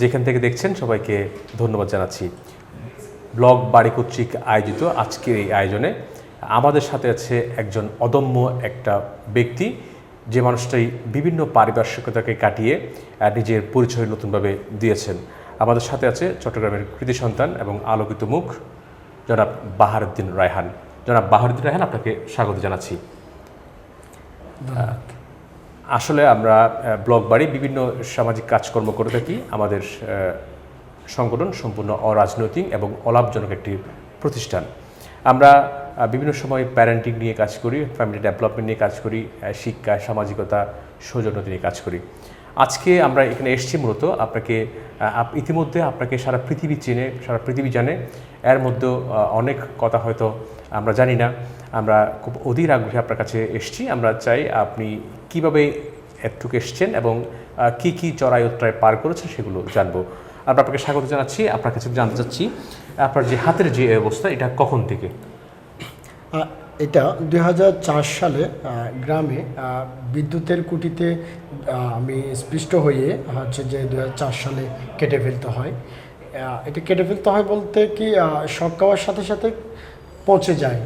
যেখান থেকে দেখছেন সবাইকে ধন্যবাদ জানাচ্ছি। ব্লগ বাড়ি কর্তৃক আয়োজিত আজকের এই আয়োজনে আমাদের সাথে আছে একজন অদম্য একটা ব্যক্তি, যে মানুষটাই বিভিন্ন পারিপার্শ্বিকতাকে কাটিয়ে নিজের পরিচয় নতুনভাবে দিয়েছেন। আমাদের সাথে আছে চট্টগ্রামের কৃতি সন্তান এবং আলোকিত মুখ, জনাব বাহারুদ্দিন রায়হান। জনাব বাহারুদ্দিন রায়হান, আপনাকে স্বাগত জানাচ্ছি। আসলে আমরা ব্লগ বাড়ি বিভিন্ন সামাজিক কাজকর্ম করে থাকি। আমাদের সংগঠন সম্পূর্ণ অরাজনৈতিক এবং অলাভজনক একটি প্রতিষ্ঠান। আমরা বিভিন্ন সময় প্যারেন্টিং নিয়ে কাজ করি ফ্যামিলি ডেভেলপমেন্ট নিয়ে কাজ করি শিক্ষা সামাজিকতা সৌজন্যতা নিয়ে কাজ করি। আজকে আমরা এখানে এসেছি মূলত আপনাকে আপ- ইতিমধ্যে আপনাকে সারা পৃথিবী চেনে সারা পৃথিবী জানে। এর মধ্যেও আহ, অনেক কথা হয়তো আমরা জানি না। আমরা খুব অধীর আগ্রহে আপনার কাছে এসেছি। আমরা চাই আপনি কীভাবে এতটুকু এসছেন এবং কি কি চড়াই উত্তরায় পার করেছেন সেগুলো জানব। আমরা আপনাকে স্বাগত জানাচ্ছি, আপনার কাছে জানতে চাচ্ছি, আপনার যে হাতের যে অবস্থা, এটা কখন থেকে? এটা দু হাজার চার সালে গ্রামে বিদ্যুতের কুটিতে আমি স্পৃষ্ট হয়ে, হচ্ছে যে দু হাজার চার সালে কেটে ফেলতে হয়। এটা কেটে ফেলতে হয় বলতে কি শক খাওয়ার সাথে সাথে পচে যায়।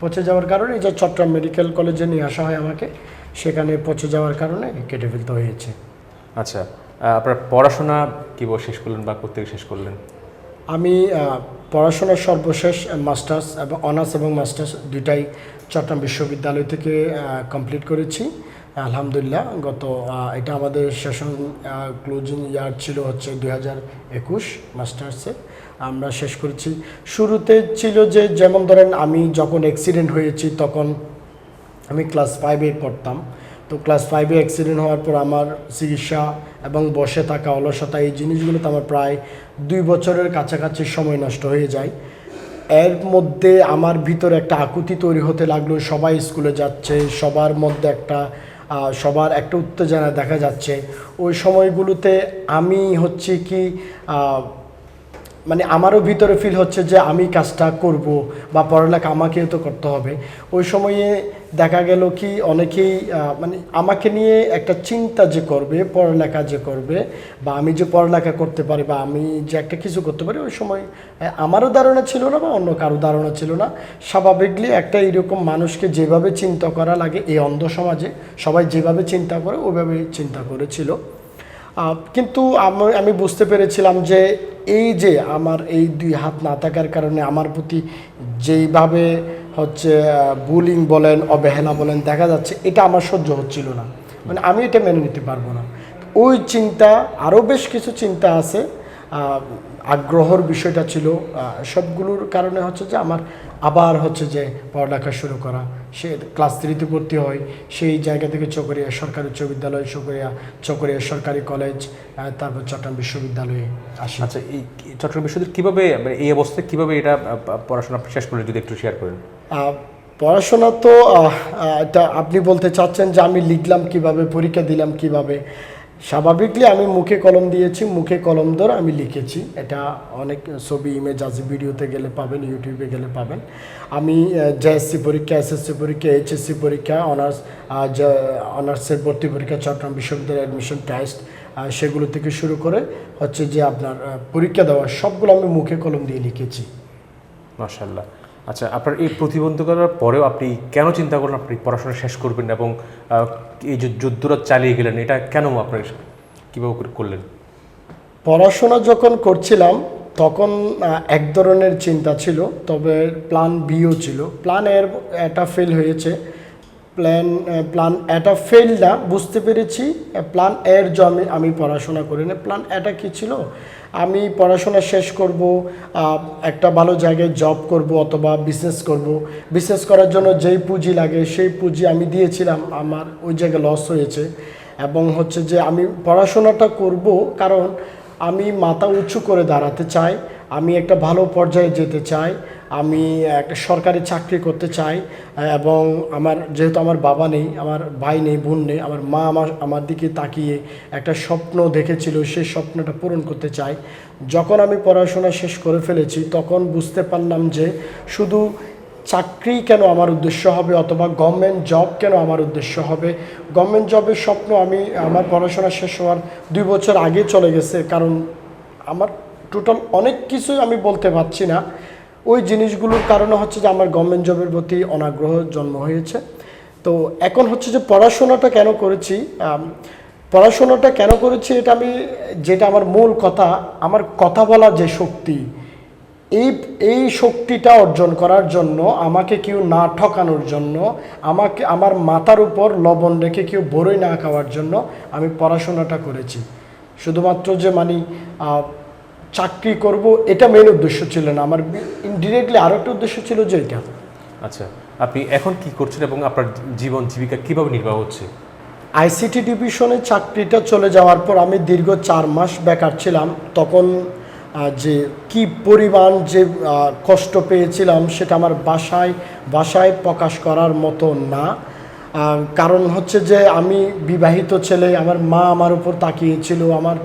পচে যাওয়ার কারণে এই যে চট্টগ্রাম মেডিকেল কলেজে নিয়ে আসা হয় আমাকে। সেখানে পচে যাওয়ার কারণে কেটে ফেলতে হয়েছে। আচ্ছা আপনার পড়াশোনা কীভাবে শেষ করলেন বা কোথেকে শেষ করলেন? আমি পড়াশোনার সর্বশেষ মাস্টার্স এবং অনার্স এবং মাস্টার্স দুটাই চট্টগ্রাম বিশ্ববিদ্যালয় থেকে কমপ্লিট করেছি। আলহামদুলিল্লাহ গত এটা আমাদের সেশন ক্লোজিং ইয়ার ছিল হচ্ছে দুই হাজার একুশ মাস্টার্সে। আমরা শেষ করেছি। শুরুতে ছিল যে যেমন ধরেন আমি যখন অ্যাক্সিডেন্ট হয়েছি তখন আমি ক্লাস ফাইভে পড়তাম। তো ক্লাস ফাইভে অ্যাক্সিডেন্ট হওয়ার পর আমার চিকিৎসা এবং বসে থাকা, অলসতা এই জিনিসগুলোতে আমার প্রায় দুই বছরের কাছাকাছি সময় নষ্ট হয়ে যায়। এর মধ্যে আমার ভিতরে একটা আকুতি তৈরি হতে লাগল, সবাই স্কুলে যাচ্ছে, সবার মধ্যে একটা সবার একটা উত্তেজনা দেখা যাচ্ছে। ওই সময়গুলোতে আমি হচ্ছে কি মানে আমারও ভিতরে ফিল হচ্ছে যে আমি কাজটা করব বা পড়ালেখা আমাকেও তো করতে হবে। ওই সময়ে দেখা গেল কি অনেকেই মানে আমাকে নিয়ে একটা চিন্তা যে করবে, পড়ালেখা যে করবে, বা আমি যে পড়ালেখা করতে পারি, বা আমি যে একটা কিছু করতে পারি, ওই সময় আমারও ধারণা ছিল না বা অন্য কারও ধারণা ছিল না। স্বাভাবিকলি একটা এরকম মানুষকে যেভাবে চিন্তা করা লাগে, এই অন্ধ সমাজে সবাই যেভাবে চিন্তা করে ওইভাবে চিন্তা করেছিল। কিন্তু আমি বুঝতে পেরেছিলাম যে এই যে আমার এই দুই হাত না থাকার কারণে আমার প্রতি যেইভাবে হচ্ছে বুলিং বলেন, অবহেলা বলেন, দেখা যাচ্ছে এটা আমার সহ্য হচ্ছিল না। মানে আমি এটা মেনে নিতে পারব না। ওই চিন্তা, আরও বেশ কিছু চিন্তা আছে। আগ্রহর বিষয়টা ছিল। সবগুলোর কারণে হচ্ছে যে আমার আবার হচ্ছে যে পড়ালেখা শুরু করা। সে ক্লাস থ্রিতে ভর্তি হয় সেই জায়গা থেকে চকরিয়া সরকারি উচ্চ বিদ্যালয় চকরিয়া চকরিয়া সরকারি কলেজ তারপর চট্টগ্রাম বিশ্ববিদ্যালয়ে আসি। আচ্ছা এই চট্টগ্রাম বিশ্ববিদ্যালয় কীভাবে মানে এই অবস্থায় কীভাবে এটা পড়াশোনা শেষ করলেন, যদি একটু শেয়ার করেন? পড়াশোনা তো এটা আপনি বলতে চাচ্ছেন যে আমি লিখলাম কীভাবে, পরীক্ষা দিলাম কীভাবে? স্বাভাবিকলি আমি মুখে কলম দিয়েছি, মুখে কলম ধরে আমি লিখেছি। এটা অনেক ছবি ইমেজ আছে, ভিডিওতে গেলে পাবেন ইউটিউবে গেলে পাবেন। আমি জেএসসি পরীক্ষা এসএসসি পরীক্ষা এইচএসসি পরীক্ষা অনার্স অনার্সের ভর্তি পরীক্ষা, চট্টগ্রাম বিশ্ববিদ্যালয় অ্যাডমিশন টেস্ট সেগুলো থেকে শুরু করে হচ্ছে যে আপনার পরীক্ষা দেওয়া, সবগুলো আমি মুখে কলম দিয়ে লিখেছি। মাশাল্লাহ আচ্ছা আপনার এই প্রতিবন্ধকতার পরেও আপনি কেন চিন্তা করলেন? আপনি পড়াশোনা শেষ করবেন এবং এই যে যুদ্ধরাত চালিয়ে গেলেন, এটা কেন আপনার কীভাবে করলেন? পড়াশোনা যখন করছিলাম, তখন এক ধরনের চিন্তা ছিল, তবে প্ল্যান বিও ছিল। প্ল্যান এর এটা ফেল হয়েছে। প্ল্যান প্ল্যান এটা ফেল না, বুঝতে পেরেছি। প্ল্যান এর জন্য আমি পড়াশোনা করি না প্ল্যান এটা কি ছিল? আমি পড়াশোনা শেষ করব একটা ভালো জায়গায় জব করব অথবা বিজনেস করব। বিজনেস করার জন্য যেই পুঁজি লাগে, সেই পুঁজি আমি দিয়েছিলাম। আমার ওই জায়গায় লস হয়েছে। এবং হচ্ছে যে আমি পড়াশোনাটা করব কারণ আমি মাথা উঁচু করে দাঁড়াতে চাই। আমি একটা ভালো পর্যায়ে যেতে চাই। আমি একটা সরকারি চাকরি করতে চাই, এবং আমার, যেহেতু আমার বাবা নেই, আমার ভাই নেই, বোন নেই, আমার মা আমার আমার দিকে তাকিয়ে একটা স্বপ্ন দেখেছিল সেই স্বপ্নটা পূরণ করতে চাই। যখন আমি পড়াশোনা শেষ করে ফেলেছি, তখন বুঝতে পারলাম যে শুধু চাকরি কেন আমার উদ্দেশ্য হবে, অথবা গভর্নমেন্ট জব কেন আমার উদ্দেশ্য হবে? গভর্নমেন্ট জবের স্বপ্ন আমি, আমার পড়াশোনা শেষ হওয়ার দুই বছর আগে চলে গেছে, কারণ আমার টোটাল অনেক কিছুই আমি বলতে পারছি না। ওই জিনিসগুলোর কারণে হচ্ছে যে আমার গভর্নমেন্ট জবের প্রতি অনাগ্রহ জন্ম হয়েছে। তো এখন হচ্ছে যে পড়াশোনাটা কেন করেছি? পড়াশোনাটা কেন করেছি এটা আমি, যেটা আমার মূল কথা, আমার কথা বলার যে শক্তি, এই এই শক্তিটা অর্জন করার জন্য, আমাকে কেউ না ঠকানোর জন্য, আমাকে, আমার মাথার উপর লবণ রেখে কেউ বড়ই না খাওয়ার জন্য আমি পড়াশোনাটা করেছি। শুধুমাত্র যে মানে চাকরি করব এটা মেন উদ্দেশ্য ছিল না। আমার ইনডিরেক্টলি আরও একটা উদ্দেশ্য ছিল যে এটা। আচ্ছা আপনি এখন কি করছেন এবং আপনার জীবন জীবিকা কীভাবে নির্বাহ হচ্ছে? আইসিটি ডিভিশনে চাকরিটা চলে যাওয়ার পর আমি দীর্ঘ চার মাস বেকার ছিলাম। তখন যে কি পরিমাণ যে কষ্ট পেয়েছিলাম সেটা আমার বাসায় বাসায় প্রকাশ করার মতো না। কারণ হচ্ছে যে আমি বিবাহিত ছেলে আমার মা আমার উপর তাকিয়েছিল আমার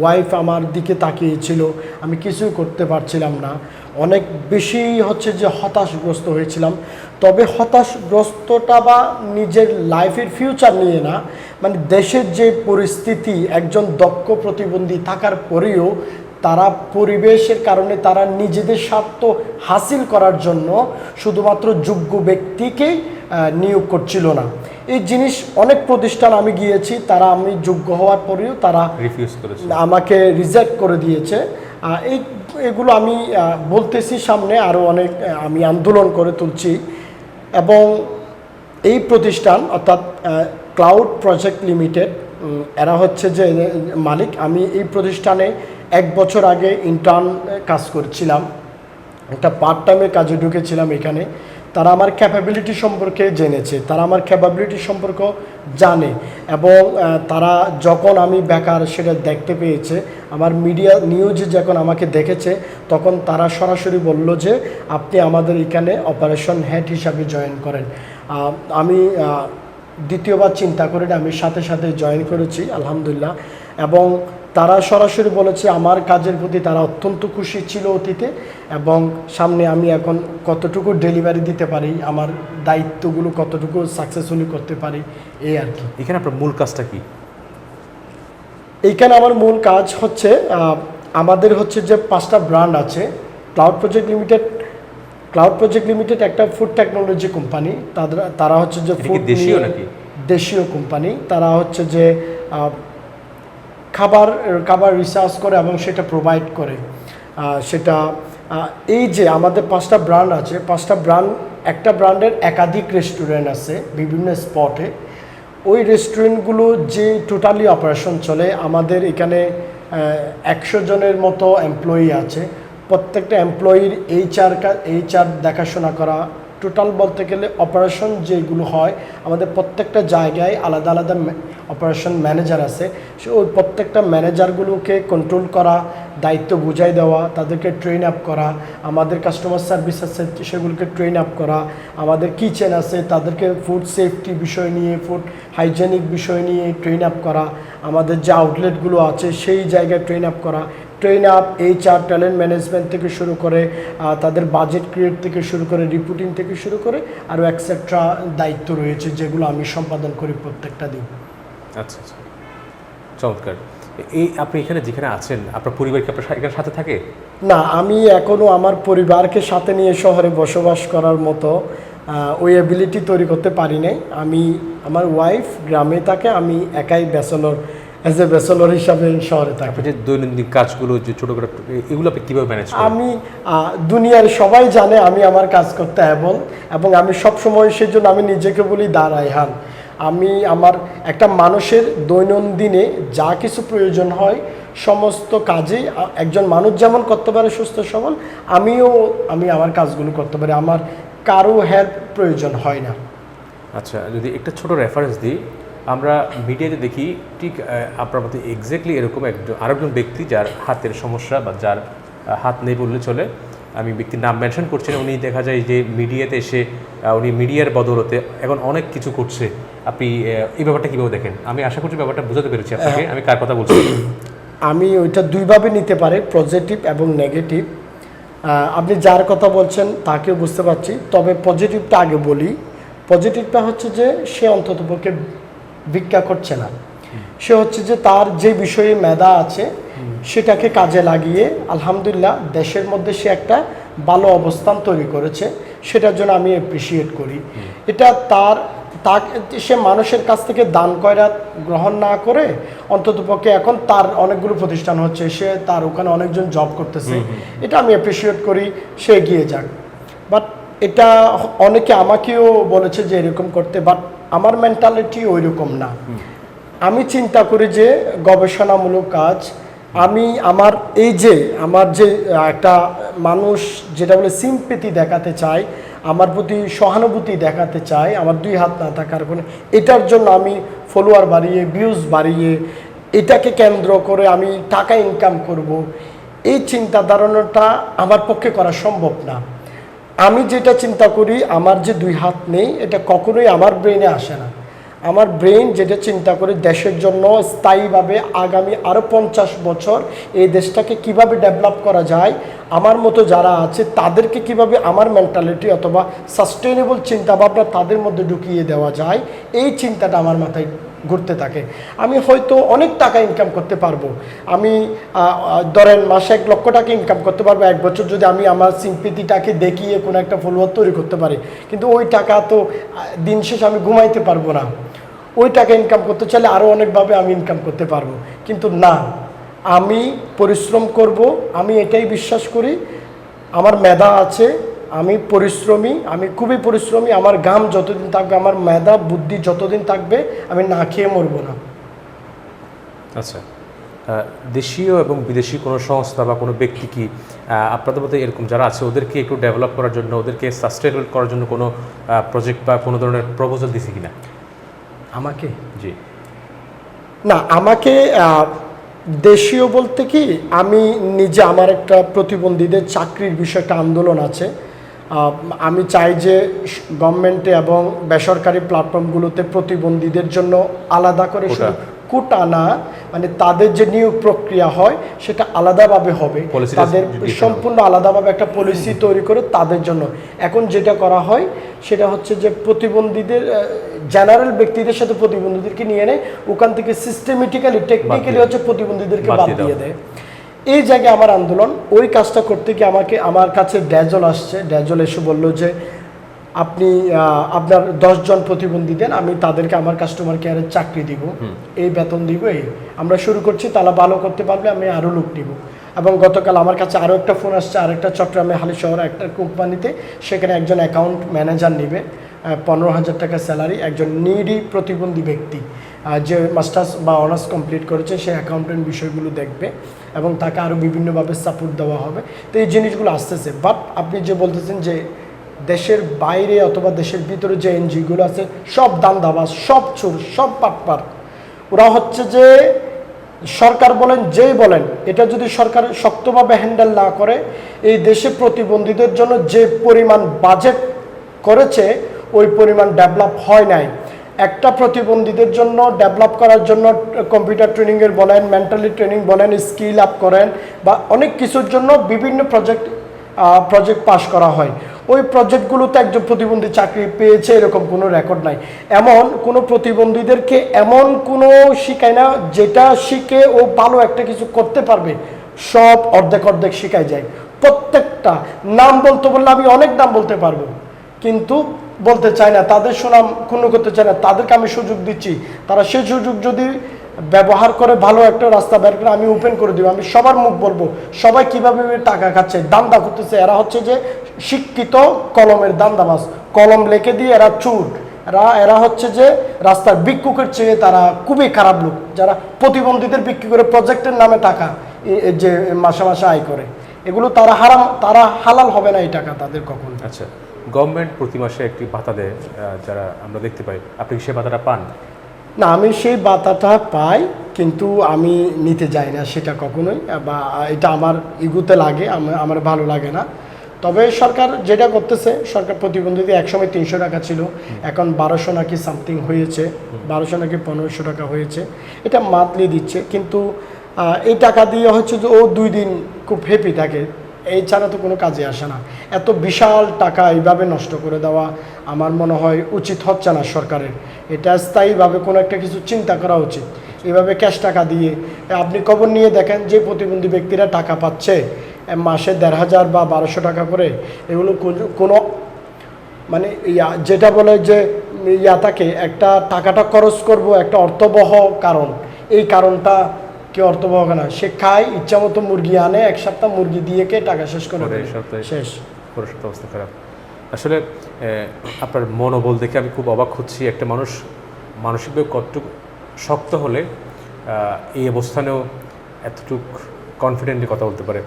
ওয়াইফ আমার দিকে তাকিয়েছিল, আমি কিছুই করতে পারছিলাম না। অনেক বেশি হচ্ছে যে হতাশগ্রস্ত হয়েছিলাম। তবে হতাশগ্রস্তটা বা নিজের লাইফের ফিউচার নিয়ে না মানে দেশের যে পরিস্থিতি, একজন দক্ষ প্রতিবন্ধী থাকার পরেও তারা পরিবেশের কারণে তারা নিজেদের স্বার্থ হাসিল করার জন্য শুধুমাত্র যোগ্য ব্যক্তিকেই নিয়োগ করছিল না। এই জিনিস অনেক প্রতিষ্ঠান আমি গিয়েছি তারা আমি যোগ্য হওয়ার পরেও তারা রিফিউজ করেছে। আমাকে রিজেক্ট করে দিয়েছে। এই এগুলো আমি বলতেছি সামনে আরও অনেক আমি আন্দোলন করে তুলছি। এবং এই প্রতিষ্ঠান অর্থাৎ ক্লাউড প্রজেক্ট লিমিটেড এরা হচ্ছে যে মালিক। আমি এই প্রতিষ্ঠানে এক বছর আগে ইন্টার্ন কাজ করছিলাম, একটা পার্ট টাইমে কাজে ঢুকেছিলাম এখানে। তারা আমার ক্যাপাবিলিটি সম্পর্কে জেনেছে, তারা আমার ক্যাপাবিলিটি সম্পর্ক জানে এবং তারা যখন আমি বেকার সেটা দেখতে পেয়েছে, আমার মিডিয়া নিউজ যখন আমাকে দেখেছে, তখন তারা সরাসরি বলল যে, আপনি আমাদের এখানে অপারেশন হেড হিসাবে জয়েন করেন। আমি দ্বিতীয়বার চিন্তা করে আমি সাথে সাথে জয়েন করেছি, আলহামদুলিল্লাহ। এবং তারা সরাসরি বলেছে আমার কাজের প্রতি তারা অত্যন্ত খুশি ছিল অতীতে এবং সামনে আমি এখন কতটুকু ডেলিভারি দিতে পারি আমার দায়িত্বগুলো কতটুকু সাকসেসফুলি করতে পারি এই আর কি এখানে আপনার মূল কাজটা কি এইখানে আমার মূল কাজ হচ্ছে আমাদের হচ্ছে যে পাঁচটা ব্র্যান্ড আছে cloud project limited cloud project limited একটা ফুড টেকনোলজি কোম্পানি তাদের তারা হচ্ছে যে দেশীয় নাকি? দেশীয় কোম্পানি তারা হচ্ছে যে খাবার খাবার রিসার্চ করে এবং সেটা প্রোভাইড করে। সেটা এই যে আমাদের পাঁচটা ব্র্যান্ড আছে, পাঁচটা ব্র্যান্ড একটা ব্র্যান্ডের একাধিক রেস্টুরেন্ট আছে বিভিন্ন স্পটে ওই রেস্টুরেন্টগুলো যে টোটালি অপারেশন চলে, আমাদের এখানে একশো জনের মতো এমপ্লয়ি আছে। প্রত্যেকটা এমপ্লয়ির এইচআর এইচআর দেখাশোনা করা টোটাল বলতে গেলে অপারেশন যেগুলো হয়, আমাদের প্রত্যেকটা জায়গায় আলাদা আলাদা অপারেশন ম্যানেজার আছে। সে ওই প্রত্যেকটা ম্যানেজারগুলোকে কন্ট্রোল করা, দায়িত্ব বুঝাই দেওয়া, তাদেরকে ট্রেন আপ করা, আমাদের কাস্টমার সার্ভিস আছে সেগুলোকে ট্রেন আপ করা, আমাদের কিচেন আছে তাদেরকে ফুড সেফটি বিষয় নিয়ে ফুড হাইজেনিক বিষয় নিয়ে ট্রেন আপ করা, আমাদের যে আউটলেটগুলো আছে সেই জায়গায় ট্রেন আপ করা train up HR talent management থেকে শুরু করে তাদের বাজেট ক্রিয়েট থেকে শুরু করে রিপোর্টিং থেকে শুরু করে আরও এক্সেট্রা দায়িত্ব রয়েছে যেগুলো আমি সম্পাদন করি প্রত্যেকটা দিন। আচ্ছা আচ্ছা। চমৎকার। এই আপনি এখানে যেখানে আছেন আপনার পরিবার কি আপনার এখানে সাথে থাকে? না আমি এখনও আমার পরিবারকে সাথে নিয়ে শহরে বসবাস করার মতো ওই এবিলিটি তৈরি করতে পারি নাই। আমি আমার ওয়াইফ গ্রামে থাকে আমি একাই ব্যাচেলর অ্যাজ এ ব্যাচেলর হিসাবে শহরে থাকি যে দৈনন্দিন কাজগুলো যে ছোটোখাটো এগুলো আপনি কীভাবে ম্যানেজ আমি দুনিয়ার সবাই জানে আমি আমার কাজ করতে এবং এবং আমি সব সময় সেই জন্য আমি নিজেকে বলি দাঁড়াই হান আমি আমার একটা মানুষের দৈনন্দিনে যা কিছু প্রয়োজন হয় সমস্ত কাজেই আ- একজন মানুষ যেমন করতে পারে সুস্থ সবল আমিও আমি আমার কাজগুলো করতে পারি। আমার কারও হেল্প প্রয়োজন হয় না। আচ্ছা যদি একটা ছোট রেফারেন্স দিই আমরা মিডিয়াতে দেখি ঠিক আপনার মধ্যে এক্স্যাক্টলি এরকম একজন আরেকজন ব্যক্তি যার হাতের সমস্যা বা যার হাত নেই বললে চলে। আমি ব্যক্তির নাম মেনশন করছি না, উনি দেখা যায় যে মিডিয়াতে এসে উনি মিডিয়ার বদলতে এখন অনেক কিছু করছে। আপনি এই ব্যাপারটা কীভাবে দেখেন? আমি আশা করছি ব্যাপারটা বুঝাতে পেরেছি আপনাকে। আমি কার কথা বলছি? আমি ওইটা দুইভাবে নিতে পারি পজিটিভ এবং নেগেটিভ আপনি যার কথা বলছেন তাকেও বুঝতে পারছি। তবে পজিটিভটা আগে বলি। পজিটিভটা হচ্ছে যে সে অন্ততপক্ষে ভিক্ষা করছে না। সে হচ্ছে যে তার যে বিষয়ে মেধা আছে সেটাকে কাজে লাগিয়ে আলহামদুলিল্লাহ দেশের মধ্যে সে একটা ভালো অবস্থান তৈরি করেছে সেটার জন্য আমি অ্যাপ্রিসিয়েট করি। এটা তার তাকে সে মানুষের কাছ থেকে দান কয়রাত গ্রহণ না করে অন্ততপক্ষে এখন তার অনেকগুলো প্রতিষ্ঠান হচ্ছে সে তার ওখানে অনেকজন জব করতেছে। এটা আমি অ্যাপ্রিসিয়েট করি সে এগিয়ে যাক। বাট এটা অনেকে আমাকেও বলেছে যে এরকম করতে বাট আমার মেন্টালিটি ওই রকম না। আমি চিন্তা করি যে গবেষণামূলক কাজ, আমি আমার এই যে, আমার যে একটা মানুষ যেটা বলে সিম্পেতি দেখাতে চায়, আমার প্রতি সহানুভূতি দেখাতে চায়, আমার দুই হাত না থাকার কোনো এটার জন্য আমি ফলোয়ার বাড়িয়ে ভিউজ বাড়িয়ে, এটাকে কেন্দ্র করে আমি টাকা ইনকাম করব। এই চিন্তা ধারণাটা আমার পক্ষে করা সম্ভব না। আমি যেটা চিন্তা করি, আমার যে দুই হাত নেই, এটা কখনোই আমার ব্রেনে আসে না। আমার ব্রেন যেটা চিন্তা করে দেশের জন্য স্থায়ীভাবে আগামী আরও পঞ্চাশ বছর এই দেশটাকে কীভাবে ডেভেলপ করা যায়, আমার মতো যারা আছে, তাদেরকে কীভাবে আমার মেন্টালিটি অথবা সাস্টেনেবল চিন্তাভাবনা তাদের মধ্যে ঢুকিয়ে দেওয়া যায়, এই চিন্তাটা আমার মাথায় ঘুরতে থাকে। আমি হয়তো অনেক টাকা ইনকাম করতে পারব। আমি ধরেন মাসে এক লক্ষ টাকা ইনকাম করতে পারব। এক বছর যদি আমি আমার সিম্পিতিটাকে দেখিয়ে কোনো একটা ফলোয়ার তৈরি করতে পারি। কিন্তু ওই টাকা তো দিন শেষে আমি ঘুমাইতে পারব না। ওই টাকা ইনকাম করতে চাইলে আরও অনেকভাবে আমি ইনকাম করতে পারব। কিন্তু না, আমি পরিশ্রম করব। আমি এটাই বিশ্বাস করি। আমার মেধা আছে। আমি পরিশ্রমী আমি খুবই পরিশ্রমী আমার গাম যতদিন থাকবে আমার মেধা বুদ্ধি যতদিন থাকবে আমি না খেয়ে মরবো না। আচ্ছা দেশীয় এবং বিদেশি কোনো সংস্থা বা কোনো ব্যক্তি কি আপনাদের মধ্যে এরকম যারা আছে ওদেরকে একটু ডেভেলপ করার জন্য ওদেরকে সাস্টেনেবল করার জন্য কোনো প্রজেক্ট বা কোনো ধরনের প্রপোজাল দিছে কিনা? আমাকে? জি। না আমাকে দেশীয় বলতে কি আমি নিজে আমার একটা প্রতিবন্ধীদের চাকরির বিষয়ে একটা আন্দোলন আছে। আমি চাই যে গভর্নমেন্টে এবং বেসরকারি প্ল্যাটফর্মগুলোতে প্রতিবন্ধীদের জন্য আলাদা করে। শুধু কোটা না মানে তাদের যে নিয়োগ প্রক্রিয়া হয় সেটা আলাদাভাবে হবে। তাদের সম্পূর্ণ আলাদাভাবে একটা পলিসি তৈরি করে তাদের জন্য। এখন যেটা করা হয় সেটা হচ্ছে যে প্রতিবন্ধীদের জেনারেল ব্যক্তিদের সাথে প্রতিবন্ধীদেরকে নিয়ে নেয় ওখান থেকে সিস্টেমেটিক্যালি টেকনিক্যালি হচ্ছে প্রতিবন্ধীদেরকে বাদ দিয়ে দেয়। এই জায়গায় আমার আন্দোলন ওই কাজটা করতে গিয়ে আমাকে আমার কাছে ড্যাজল আসছে। ড্যাজল এসে বলল যে আপনি আপনার দশজন প্রতিবন্ধী দেন আমি তাদেরকে আমার কাস্টমার কেয়ারের চাকরি দিব। এই বেতন দিব এই। আমরা শুরু করছি তারা ভালো করতে পারলে আমি আরও লোক নিব। এবং গতকাল আমার কাছে আরও একটা ফোন আসছে আরেকটা চট্টগ্রামে হালি শহর একটা কোম্পানিতে সেখানে একজন অ্যাকাউন্ট ম্যানেজার নেবে পনেরো হাজার টাকা স্যালারি একজন নিডি প্রতিবন্ধী ব্যক্তি যে মাস্টার্স বা অনার্স কমপ্লিট করেছে সে অ্যাকাউন্টেন্ট বিষয়গুলো দেখবে। এবং তাকে আরও বিভিন্নভাবে সাপোর্ট দেওয়া হবে। তো এই জিনিসগুলো আসতেছে। বাট আপনি যে বলতেছেন যে দেশের বাইরে অথবা দেশের ভিতরে যে এনজিওগুলো আছে, সব দান্দাবাজ, সব চোর, সব পাটপার ওরা হচ্ছে যে সরকার বলেন, যেই বলেন, এটা যদি সরকার শক্তভাবে হ্যান্ডেল না করে, এই দেশে প্রতিবন্ধীদের জন্য যে পরিমাণ বাজেট করেছে, ওই পরিমাণ ডেভেলপ হয় নাই। একটা প্রতিবন্ধীদের জন্য ডেভেলপ করার জন্য কম্পিউটার ট্রেনিংয়ের বলেন মেন্টালি ট্রেনিং বলেন স্কিল আপ করেন বা অনেক কিছুর জন্য বিভিন্ন প্রজেক্ট প্রজেক্ট পাস করা হয়। ওই প্রজেক্টগুলোতে একজন প্রতিবন্ধী চাকরি পেয়েছে এরকম কোনো রেকর্ড নাই। এমন কোনো প্রতিবন্ধীদেরকে এমন কোনো শিখায় না যেটা শিখে ও ভালো একটা কিছু করতে পারবে। সব অর্ধেক অর্ধেক শিখায় যায়। প্রত্যেকটা। নাম বলতে বললে আমি অনেক নাম বলতে পারব। কিন্তু বলতে চায় না, তাদের সুনাম ক্ষুণ্ণ করতে চায় না, তাদেরকে আমি সুযোগ দিচ্ছি। তারা সেই সুযোগ যদি ব্যবহার করে ভালো একটা রাস্তা বের করে, আমি ওপেন করে দিব। আমি সবার মুখ বলব, সবাই কীভাবে টাকা খাচ্ছে? দান্দা করতেছে। এরা হচ্ছে যে শিক্ষিত কলমের দান্দাবাজ। কলম লেখে দিয়ে এরা চুর। এরা এরা হচ্ছে যে রাস্তার ভিক্ষুকের চেয়ে তারা খুবই খারাপ লোক, যারা প্রতিবন্ধীদের বিক্রি করে প্রজেক্টের নামে টাকা যে মাসে মাসে আয় করে। এগুলো তারা হারাম, তারা হালাল হবে না এই টাকা তাদের কখন। আচ্ছা। গভর্নমেন্ট প্রতি মাসে একটি ভাতা দেয় যারা আমরা দেখতে পাই। আপনি কি সে ভাতাটা পান? না আমি সেই বাতাটা পাই কিন্তু আমি নিতে যাই না সেটা কখনোই বা এটা আমার ইগুতে লাগে আমার আমার ভালো লাগে না। তবে সরকার যেটা করতেছে সরকার প্রতিবন্ধীদের একসময় তিনশো টাকা ছিল এখন বারোশো নাকি সামথিং হয়েছে বারোশো নাকি পনেরোশো টাকা হয়েছে এটা মাতলি দিচ্ছে কিন্তু এই টাকা দিয়ে হচ্ছে যে ও দুই দিন খুব হ্যাপি থাকে। এই ছাড়া তো কোনো কাজে আসে না। এত বিশাল টাকা এইভাবে নষ্ট করে দেওয়া আমার মনে হয় উচিত হচ্ছে না সরকারের। এটা স্থায়ীভাবে কোনো একটা কিছু চিন্তা করা উচিত। এভাবে ক্যাশ টাকা দিয়ে আপনি খবর নিয়ে দেখেন যে প্রতিবন্ধী ব্যক্তিরা টাকা পাচ্ছে মাসে দেড় হাজার বা বারোশো টাকা করে, এগুলো কোনো- মানে ইয়া, যেটা বলে যে ইয়া থাকে, একটা টাকাটা খরচ করব একটা অর্থবহ কারণ। এই কারণটা কি অর্থবহ না সে খায় ইচ্ছা মতো মুরগি আনে এক সপ্তাহ মুরগি দিয়ে কে টাকা শেষ করে। সপ্তাহে শেষ। পরিস্থিতি অবস্থা খারাপ। আসলে আপনার মনোবল দেখে আমি খুব অবাক হচ্ছি। একটা মানুষ মানসিকভাবে কতটুকু শক্ত হলে এই অবস্থানেও এতটুক কনফিডেন্টলি কথা বলতে পারে।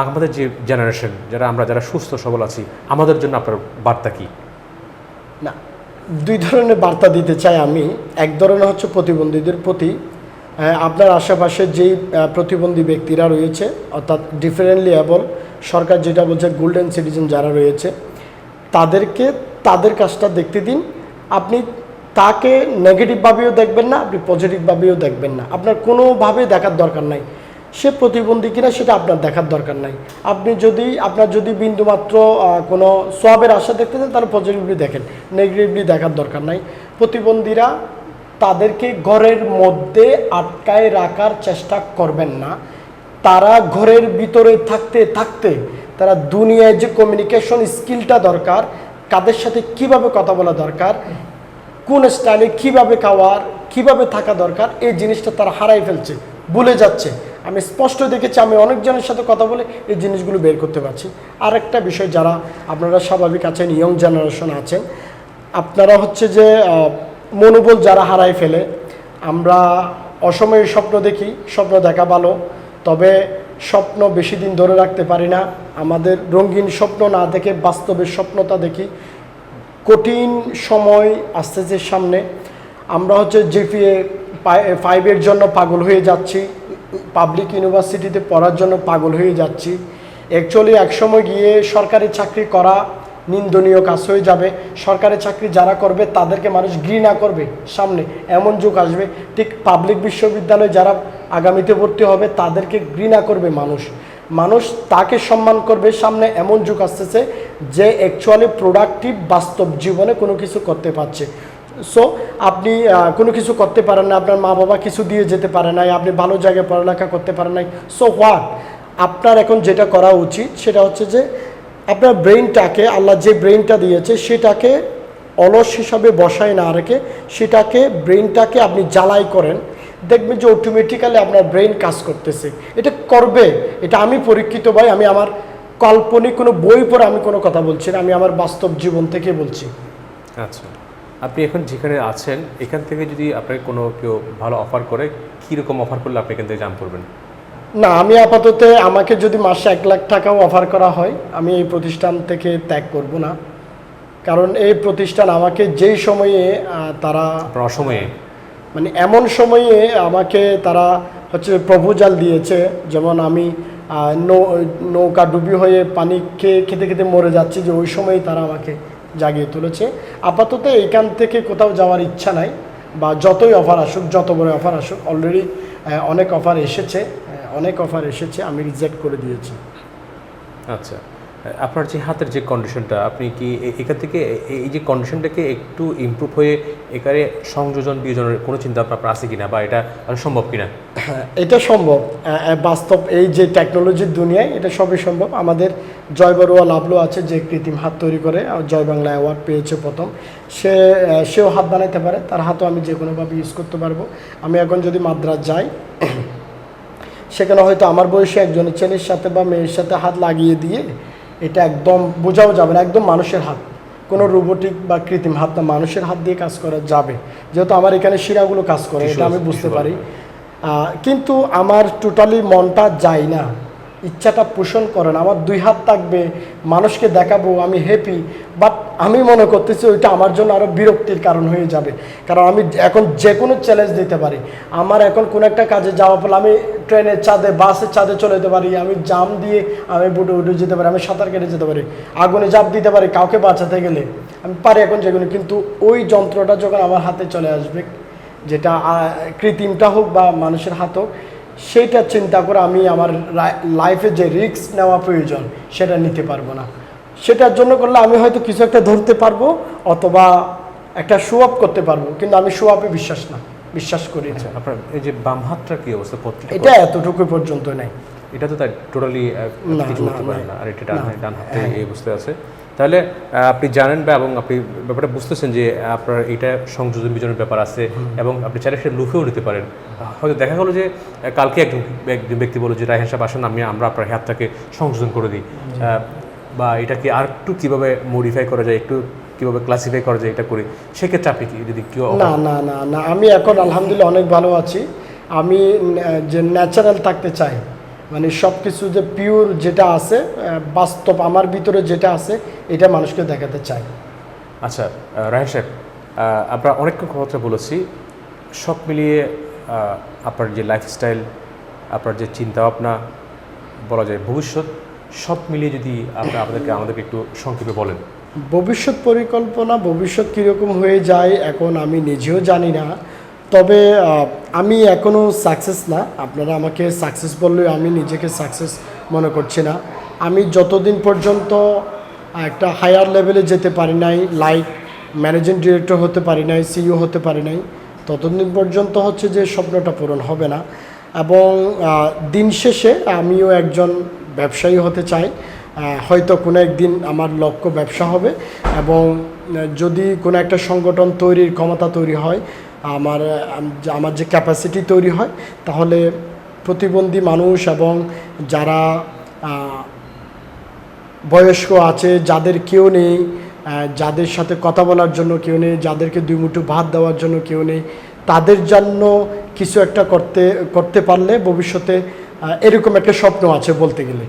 আমাদের যে জেনারেশন যারা আমরা যারা সুস্থ সবল আছি আমাদের জন্য আপনার বার্তা কি? না দুই ধরনের বার্তা দিতে চাই আমি। এক ধরনের হচ্ছে প্রতিবন্ধীদের প্রতি আপনার আশেপাশে যেই প্রতিবন্ধী ব্যক্তিরা রয়েছে, অর্থাৎ ডিফারেন্টলি অ্যাবল সরকার যেটা বলছে গোল্ডেন সিটিজেন যারা রয়েছে, তাদেরকে, তাদের কাজটা দেখতে দিন। আপনি তাকে নেগেটিভভাবেও দেখবেন না, আপনি পজিটিভভাবেও দেখবেন না। আপনার কোনোভাবে দেখার দরকার নাই। সে প্রতিবন্ধী কিনা সেটা আপনার দেখার দরকার নাই। আপনি যদি, আপনার যদি বিন্দুমাত্র কোনো সোয়াবের আশা দেখতে চান, তাহলে পজিটিভলি দেখেন। নেগেটিভলি দেখার দরকার নাই। প্রতিবন্ধীরা তাদেরকে ঘরের মধ্যে আটকায় রাখার চেষ্টা করবেন না। তারা ঘরের ভিতরে থাকতে থাকতে তারা দুনিয়ায় যে কমিউনিকেশন স্কিলটা দরকার, কাদের সাথে কীভাবে কথা বলা দরকার, কোন স্টাইলে কীভাবে খাওয়ার, কীভাবে থাকা দরকার, এই জিনিসটা তারা হারাই ফেলছে, ভুলে যাচ্ছে। আমি স্পষ্ট দেখেছি, আমি অনেকজনের সাথে কথা বলে এই জিনিসগুলো বের করতে পারছি। আর একটা বিষয়, যারা আপনারা স্বাভাবিক আছেন ইয়ং জেনারেশন আছেন, আপনারা হচ্ছে যে মনোবল যারা হারাই ফেলে, আমরা অসময়ে স্বপ্ন দেখি, স্বপ্ন দেখা ভালো, তবে স্বপ্ন বেশি দিন ধরে রাখতে পারি না। আমাদের রঙিন স্বপ্ন না দেখে বাস্তবের স্বপ্নতা দেখি। কঠিন সময় আসতেছে সামনে। আমরা হচ্ছে জিপিএ ফাইভের জন্য পাগল হয়ে যাচ্ছি। পাবলিক ইউনিভার্সিটিতে পড়ার জন্য পাগল হয়ে যাচ্ছি। অ্যাকচুয়ালি একসময় গিয়ে সরকারি চাকরি করা নিন্দনীয় কাজ হয়ে যাবে। সরকারি চাকরি যারা করবে, তাদেরকে মানুষ ঘৃণা করবে। সামনে এমন যুগ আসবে, ঠিক পাবলিক বিশ্ববিদ্যালয়ে যারা আগামীতে ভর্তি হবে, তাদেরকে ঘৃণা করবে মানুষ। মানুষ তাকে সম্মান করবে। সামনে এমন যুগ আসতেছে যে অ্যাকচুয়ালি প্রোডাক্টিভ বাস্তব জীবনে কোনো কিছু করতে পারছে। সো আপনি কোনো কিছু করতে পারেন না, আপনার মা বাবা কিছু দিয়ে যেতে পারে নাই, আপনি ভালো জায়গায় পড়ালেখা করতে পারেন নাই। সো হোয়াট আপনার এখন যেটা করা উচিত, সেটা হচ্ছে যে আপনার ব্রেইনটাকে আল্লাহ যে ব্রেইনটা দিয়েছে, সেটাকে অলস হিসাবে বসায় না রেখে সেটাকে ব্রেইনটাকে আপনি জ্বালাই করেন, দেখবেন যে অটোমেটিক্যালি আপনার ব্রেইন কাজ করতেছে। এটা করবে। এটা আমি পরীক্ষিত ভাই, আমি আমার কাল্পনিক কোনো বই পড়ে আমি কোনো কথা বলছি না, আমি আমার বাস্তব জীবন থেকে বলছি। আচ্ছা। আপনি এখন যেখানে আছেন, এখান থেকে যদি আপনাকে কোনো কেউ ভালো অফার করে, কীরকম অফার করলে আপনি এখান থেকে জাম করবেন? না আমি আপাতত আমাকে যদি মাসে এক লাখ টাকাও অফার করা হয় আমি এই প্রতিষ্ঠান থেকে ত্যাগ করব না। কারণ এই প্রতিষ্ঠান আমাকে যেই সময়ে তারা অসময়ে? মানে এমন সময়ে আমাকে তারা হচ্ছে প্রপোজাল দিয়েছে যেমন আমি নৌ- নৌকা ডুবি হয়ে পানি খেয়ে খেতে খেতে মরে যাচ্ছি যে ওই সময়ই তারা আমাকে জাগিয়ে তুলেছে। আপাতত এইখান থেকে কোথাও যাওয়ার ইচ্ছা নাই বা যতই অফার আসুক যত বড় অফার আসুক অলরেডি অনেক অফার এসেছে। অনেক অফার এসেছে আমি রিজেক্ট করে দিয়েছি। আচ্ছা আপনার যে হাতের যে কন্ডিশনটা আপনি কি এখান থেকে এই যে কন্ডিশনটাকে একটু ইমপ্রুভ হয়ে এখানে সংযোজন বিয়োজনের কোনো চিন্তা আপনার আছে কিনা বা এটা সম্ভব কিনা? হ্যাঁ এটা সম্ভব। বাস্তব এই যে টেকনোলজির দুনিয়ায় এটা সবই সম্ভব। আমাদের জয় বড়ুয়া লাভলু আছে যে কৃত্রিম হাত তৈরি করে জয় বাংলা অ্যাওয়ার্ড পেয়েছে প্রথম। সে সেও হাত বানাইতে পারে তার হাতও আমি যে কোনোভাবে ইউজ করতে পারব। আমি এখন যদি মাদ্রাজ যাই সেখানে হয়তো আমার বয়সী একজনের ছেলের সাথে বা মেয়ের সাথে হাত লাগিয়ে দিয়ে এটা একদম বোঝাও যাবে না একদম মানুষের হাত। কোনো রোবোটিক বা কৃত্রিম হাত না মানুষের হাত দিয়ে কাজ করা যাবে। যেহেতু আমার এখানে শিরাগুলো কাজ করে এটা আমি বুঝতে পারি। কিন্তু আমার টোটালি মনটা যায় না ইচ্ছাটা পোষণ করে না। আমার দুই হাত থাকবে মানুষকে দেখাবো আমি হ্যাপি বাট আমি মনে করতেছি ওইটা আমার জন্য আরও বিরক্তির কারণ হয়ে যাবে। কারণ আমি এখন যে কোনো চ্যালেঞ্জ দিতে পারি। আমার এখন কোনো একটা কাজে যাওয়া পড়লে আমি ট্রেনের চাঁদে বাসের চাঁদে চলে যেতে পারি। আমি জাম দিয়ে আমি বুটে উঠে যেতে পারি, আমি সাঁতার কেটে যেতে পারি। আগুনে জাপ দিতে পারি কাউকে বাঁচাতে গেলে। আমি পারি এখন যেগুলো কিন্তু ওই যন্ত্রটা যখন আমার হাতে চলে আসবে, যেটা কৃত্রিমটা হোক বা মানুষের হাত হোক, সেইটা চিন্তা করে আমি আমার লাইফে যে রিস্ক নেওয়া প্রয়োজন, সেটা নিতে পারব না। সেটার জন্য করলে আমি হয়তো কিছু একটা ধরতে পারব অথবা একটা শো আপ করতে পারব কিন্তু আমি শো আপে বিশ্বাস না বিশ্বাস করি আপনার এই যে বাম হাতটা কি অবস্থা? এটা এতটুকু পর্যন্ত নেই। এটা তো তাই টোটালি কিছু করতে না। পারে না আর এটা ডান ডান হাতে এই অবস্থায় আছে। তাহলে আপনি জানেন বা এবং আপনি ব্যাপারটা বুঝতেছেন যে আপনার এটা সংযোজন বিজনের ব্যাপার আছে এবং আপনি চাইলে সেটা লুফেও নিতে পারেন। হয়তো দেখা গেলো যে কালকে একজন একজন ব্যক্তি বলল যে রায়হান সাহেব আসেন আমি আমরা আপনার হাতটাকে সংযোজন করে দিই। বা এটাকে আর একটু কীভাবে মডিফাই করা যায় একটু কীভাবে ক্লাসিফাই করা যায় এটা করি সেক্ষেত্রে আপনি কি যদি কেউ না না না না আমি এখন আলহামদুলিল্লাহ অনেক ভালো আছি। আমি যে ন্যাচারাল থাকতে চাই মানে সব কিছু যে পিওর যেটা আছে বাস্তব আমার ভিতরে যেটা আছে এটা মানুষকে দেখাতে চাই। আচ্ছা রাহেন সাহেব আমরা অনেক কথা বলেছি সব মিলিয়ে আপনার যে লাইফস্টাইল আপনার যে চিন্তা ভাবনা বলা যায় ভবিষ্যৎ সব মিলিয়ে যদি আপনার আপনাদেরকে আমাদেরকে একটু সংক্ষেপে বলেন। ভবিষ্যৎ পরিকল্পনা, ভবিষ্যৎ কীরকম হয়ে যায়, এখন আমি নিজেও জানি না। তবে আমি এখনও সাকসেস না। আপনারা আমাকে সাকসেস বললেও আমি নিজেকে সাকসেস মনে করছি না। আমি যতদিন পর্যন্ত একটা হায়ার লেভেলে যেতে পারি নাই লাইক ম্যানেজিং ডিরেক্টর হতে পারি নাই সিইও হতে পারি নাই, ততদিন পর্যন্ত হচ্ছে যে স্বপ্নটা পূরণ হবে না। এবং দিন শেষে আমিও একজন ব্যবসায়ী হতে চাই হয়তো কোনো একদিন আমার লক্ষ্য ব্যবসা হবে এবং যদি কোনো একটা সংগঠন তৈরির ক্ষমতা তৈরি হয়, আমার আমার যে ক্যাপাসিটি তৈরি হয়, তাহলে প্রতিবন্ধী মানুষ এবং যারা বয়স্ক আছে, যাদের কেউ নেই যাদের সাথে কথা বলার জন্য কেউ নেই, যাদেরকে দুই মুঠো ভাত দেওয়ার জন্য কেউ নেই, তাদের জন্য কিছু একটা করতে করতে পারলে ভবিষ্যতে এরকম একটা স্বপ্ন আছে বলতে গেলে।